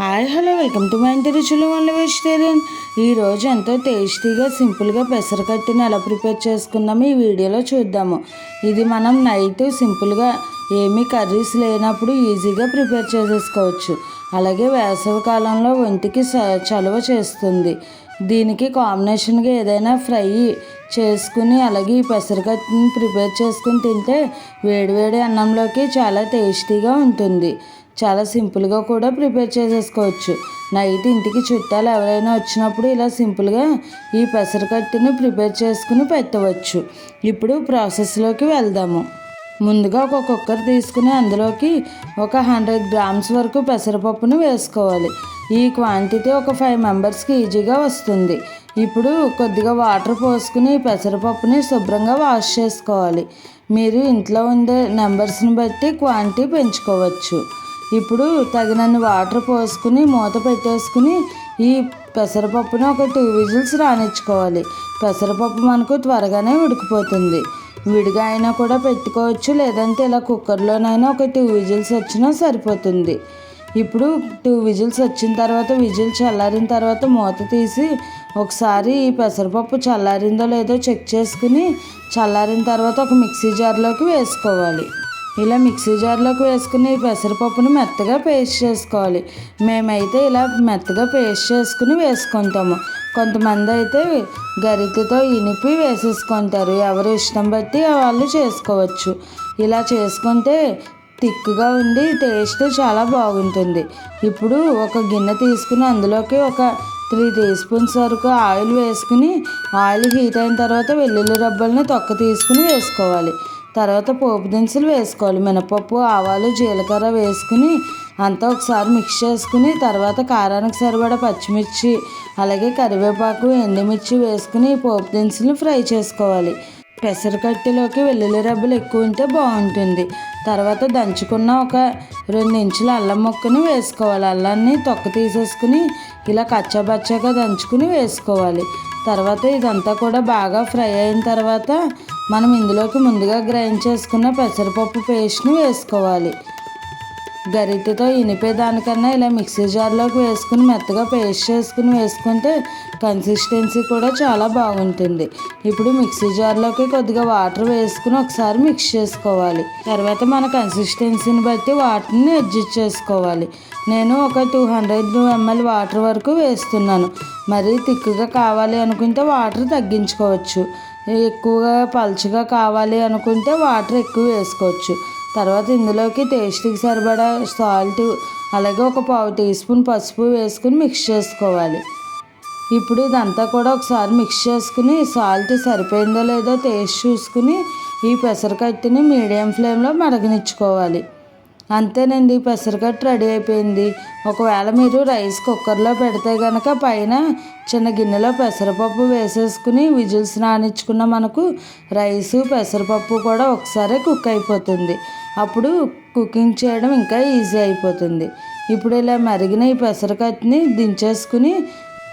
Hi hello welcome to my ఇంటి రుచులు one vegetarian. ఈరోజు ఎంతో టేస్టీగా సింపుల్గా పెసరకట్టిని ఎలా ప్రిపేర్ చేసుకుందామో ఈ వీడియోలో చూద్దాము. ఇది మనం నైట్ సింపుల్గా ఏమీ కర్రీస్ లేనప్పుడు ఈజీగా ప్రిపేర్ చేసేసుకోవచ్చు. అలాగే వేసవి కాలంలో ఒంటికి స- చలువ చేస్తుంది. దీనికి కాంబినేషన్గా ఏదైనా ఫ్రై చేసుకుని అలాగే ఈ పెసరకట్టిని ప్రిపేర్ చేసుకుని తింటే వేడివేడి అన్నంలోకి చాలా టేస్టీగా ఉంటుంది. చాలా సింపుల్గా కూడా ప్రిపేర్ చేసేసుకోవచ్చు. నైట్ ఇంటికి చుట్టాలు ఎవరైనా వచ్చినప్పుడు ఇలా సింపుల్గా ఈ పెసరకట్టును ప్రిపేర్ చేసుకుని పెట్టవచ్చు. ఇప్పుడు ప్రాసెస్లోకి వెళ్దాము. ముందుగా ఒక కుక్కర్ తీసుకుని అందులోకి ఒక హండ్రెడ్ గ్రామ్స్ వరకు పెసరపప్పును వేసుకోవాలి. ఈ క్వాంటిటీ ఒక ఫైవ్ మెంబర్స్కి ఈజీగా వస్తుంది. ఇప్పుడు కొద్దిగా వాటర్ పోసుకుని పెసరపప్పుని శుభ్రంగా వాష్ చేసుకోవాలి. మీరు ఇంట్లో ఉండే నెంబర్స్ని బట్టి క్వాంటిటీ పెంచుకోవచ్చు. ఇప్పుడు తగినన్ని వాటర్ పోసుకుని మూత పెట్టేసుకుని ఈ పెసరపప్పును ఒక టూ విజిల్స్ రానిచ్చుకోవాలి. పెసరపప్పు మనకు త్వరగానే ఉడికిపోతుంది. విడిగా అయినా కూడా పెట్టుకోవచ్చు లేదంటే ఇలా కుక్కర్లోనైనా ఒక టూ విజిల్స్ వచ్చినా సరిపోతుంది. ఇప్పుడు టూ విజిల్స్ వచ్చిన తర్వాత విజిల్ చల్లారిన తర్వాత మూత తీసి ఒకసారి ఈ పెసరపప్పు చల్లారిందో లేదో చెక్ చేసుకుని చల్లారిన తర్వాత ఒక మిక్సీ జార్లోకి వేసుకోవాలి. ఇలా మిక్సీ జార్లోకి వేసుకుని ఈ మెత్తగా పేస్ట్ చేసుకోవాలి. మేమైతే ఇలా మెత్తగా పేస్ట్ చేసుకుని వేసుకుంటాము. కొంతమంది అయితే గరికతో ఇనిపి వేసేసుకుంటారు. ఎవరు ఇష్టం బట్టి వాళ్ళు చేసుకోవచ్చు. ఇలా చేసుకుంటే థిక్గా ఉండి టేస్ట్ చాలా బాగుంటుంది. ఇప్పుడు ఒక గిన్నె తీసుకుని అందులోకి ఒక త్రీ టీ స్పూన్స్ వరకు ఆయిల్ వేసుకుని ఆయిల్ హీట్ అయిన తర్వాత వెల్లుల్లి రబ్బల్ని తొక్క తీసుకుని వేసుకోవాలి. తర్వాత పోపు దినుసులు వేసుకోవాలి. మినపప్పు ఆవాలు జీలకర్ర వేసుకుని అంతా ఒకసారి మిక్స్ చేసుకుని తర్వాత కారానికి సరిపడా పచ్చిమిర్చి అలాగే కరివేపాకు ఎండుమిర్చి వేసుకుని పోపు దినుసులు ఫ్రై చేసుకోవాలి. పెసరకట్టెలోకి వెల్లుల్లి రబ్బలు ఎక్కువ ఉంటే బాగుంటుంది. తర్వాత దంచుకున్న ఒక రెండు ఇంచుల అల్లం ముక్కను వేసుకోవాలి. అల్లాన్ని తొక్క తీసేసుకుని ఇలా కచ్చబచ్చగా దంచుకుని వేసుకోవాలి. తర్వాత ఇదంతా కూడా బాగా ఫ్రై అయిన తర్వాత మనం ఇందులోకి ముందుగా గ్రైండ్ చేసుకున్న పెసరపప్పు పేస్ట్ని వేసుకోవాలి. గరిటెతో ఇనిపేదానికన్నా ఇలా మిక్సీ జార్లోకి వేసుకుని మెత్తగా పేస్ట్ చేసుకుని వేసుకుంటే కన్సిస్టెన్సీ కూడా చాలా బాగుంటుంది. ఇప్పుడు మిక్సీ జార్లోకి కొద్దిగా వాటర్ వేసుకుని ఒకసారి మిక్స్ చేసుకోవాలి. తర్వాత మన కన్సిస్టెన్సీని బట్టి వాటర్ని అడ్జస్ట్ చేసుకోవాలి. నేను ఒక టూ హండ్రెడ్ ఎంఎల్ వాటర్ వరకు వేస్తున్నాను. మరీ తిక్కుగా కావాలి అనుకుంటే వాటర్ తగ్గించుకోవచ్చు. ఎక్కువగా పలుచగా కావాలి అనుకుంటే వాటర్ ఎక్కువ వేసుకోవచ్చు. తర్వాత ఇందులోకి టేస్ట్కి సరిపడా సాల్ట్ అలాగే ఒక పావు టీ స్పూన్ పసుపు వేసుకుని మిక్స్ చేసుకోవాలి. ఇప్పుడు ఇదంతా కూడా ఒకసారి మిక్స్ చేసుకుని సాల్ట్ సరిపోయిందో లేదో టేస్ట్ చూసుకుని ఈ పెసరకట్టిని మీడియం ఫ్లేమ్లో మరగనిచ్చుకోవాలి. అంతేనండి పెసరకట్టు రెడీ అయిపోయింది. ఒకవేళ మీరు రైస్ కుక్కర్లో పెడితే కనుక పైన చిన్న గిన్నెలో పెసరపప్పు వేసేసుకుని విజిల్స్ నానించుకున్న మనకు రైసు పెసరపప్పు కూడా ఒకసారి కుక్ అయిపోతుంది. అప్పుడు కుకింగ్ చేయడం ఇంకా ఈజీ అయిపోతుంది. ఇప్పుడు ఇలా మరిగిన ఈ పెసరకట్టుని దించేసుకుని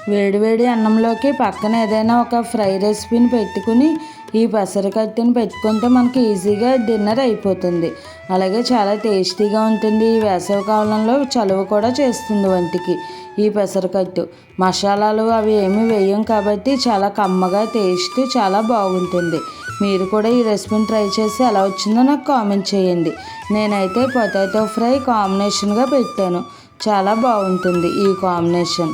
వేడివేడి అన్నంలోకి పక్కన ఏదైనా ఒక ఫ్రై రెసిపీని పెట్టుకుని ఈ పెసరకట్టుని పెట్టుకుంటే మనకి ఈజీగా డిన్నర్ అయిపోతుంది. అలాగే చాలా టేస్టీగా ఉంటుంది. ఈ వేసవి కాలంలో చలువ కూడా చేస్తుంది వంటికి ఈ పెసరకట్టు మసాలాలు అవి ఏమి వేయం కాబట్టి చాలా కమ్మగా టేస్ట్ చాలా బాగుంటుంది. మీరు కూడా ఈ రెసిపీని ట్రై చేసి ఎలా వచ్చిందో నాకు కామెంట్ చేయండి. నేనైతే పొటాటో ఫ్రై కాంబినేషన్గా పెట్టాను. చాలా బాగుంటుంది ఈ కాంబినేషన్.